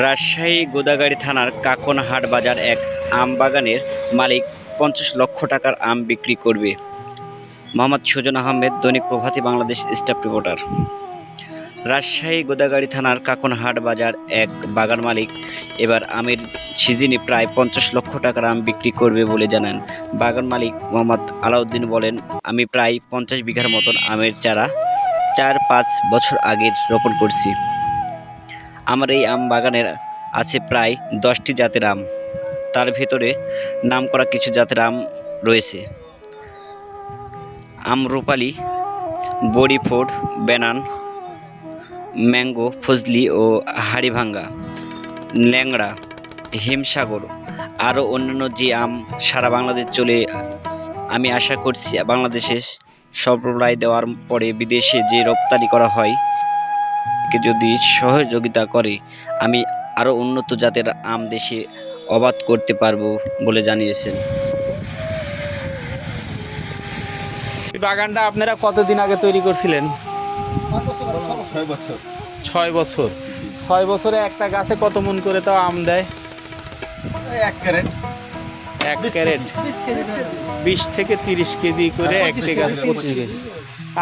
রাজশাহী গোদাগাড়ি থানার কাকনহাট বাজার এক আম বাগানের মালিক পঞ্চাশ লক্ষ টাকার আম বিক্রি করবে। Mohammad Sujan Ahmed, Dainik Prabhati Bangladesh staff reporter. Rajshahi Godagari থানার কাকনহাট বাজার এক বাগান মালিক এবার আমের সিজনে প্রায় পঞ্চাশ লক্ষ টাকার আম বিক্রি করবে বলে জানান। বাগান মালিক মোহাম্মদ আলাউদ্দিন বলেন, আমি প্রায় পঞ্চাশ বিঘার মতন আমের চারা চার পাঁচ বছর আগে রোপণ করছি। আমার এই আম বাগানের আছে প্রায় দশটি জাতের আম। তার ভিতরে নামকরা কিছু জাতের আম রয়েছে। আমরুপালি বড়িফোড় বেনান, ম্যাঙ্গো, ফজলি ও হাড়িভাঙ্গা, ল্যাংড়া, হিমসাগর আরও অন্যান্য যে আম সারা বাংলাদেশ চলে, আমি আশা করছি বাংলাদেশে সরবরাহ দেওয়ার পরে বিদেশে যে রপ্তানি করা হয় কে যদি সহযোগিতা করে আমি আরও উন্নত জাতের আম দেশে অবাধ করতে পারব বলে জানিয়েছেন। এই বাগানটা আপনারা কতদিন আগে তৈরি করছিলেন? ছয় বছর। ছয় বছরে। একটা গাছে কত মন করে তাও আম দেয়? এক ক্যারেট। এক ক্যারেট। বিশ থেকে তিরিশ কেজি করে একটি গাছ পঁচিশ কেজি।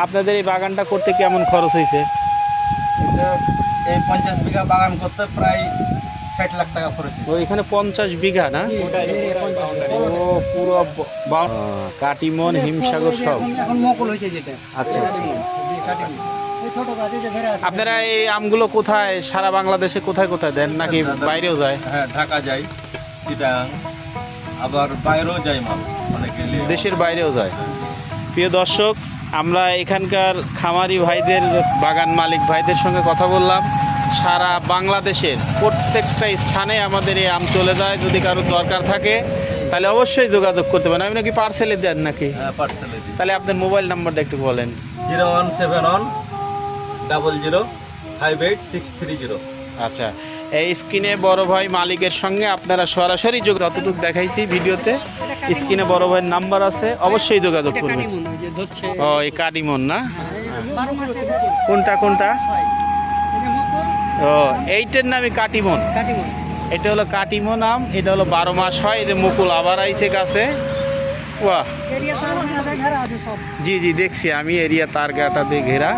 আপনাদের এই বাগানটা করতে কেমন খরচ হয়েছে? এটা এই পঞ্চাশ বিঘা বাগান করতে প্রায় ষাট লাখ টাকা খরচ ও এখানে পঞ্চাশ বিঘা না? ও পুরো কাটিমন হিমসাগর সব। এখন মকল হয়েছে যেটা। আচ্ছা আচ্ছা। এই ছোট গাছ এই যে ঘেরে আছে। আপনারা এই আমগুলো কোথায় সারা বাংলাদেশে কোথায় কোথায় দেন নাকি বাইরেও যায়? হ্যাঁ ঢাকা যাই চিটাং আবার বাইরেও যাই মাল অনেকে দেশের বাইরেও যায়। প্রিয় দর্শক আমরা এখানকার খামারি ভাইদের বাগান মালিক ভাইদের সঙ্গে কথা বললাম। সারা বাংলাদেশের প্রত্যেকটা স্থানে আমাদের এই আম চলে যায়। যদি কারোর দরকার থাকে তাহলে অবশ্যই যোগাযোগ করতে পারেন। আমি নাকি পার্সেলে দেন নাকি? হ্যাঁ তাহলে আপনার মোবাইল নাম্বারটা একটু বলেন। Zero one seven one double zero five eight six three zero. আচ্ছা। এই স্ক্রিনে বড় ভাই মালিকের সঙ্গে আপনারা সরাসরি যোগ যতটুকু দেখাইছি ভিডিওতে স্ক্রিনে বড় ভাইয়ের নাম্বার আছে অবশ্যই যোগাযোগ করবেন। ও এই কাটিমন না? কোনটা কোনটা? ও এইটার নামে কাটিমন। এটা হলো কাটিমন আম এটা হলো বারো মাস হয় এই যে মুকুল আবার আইছে গাছে বাহ জি জি দেখছি আমি এরিয়া তার গাটা দিয়ে ঘেরা।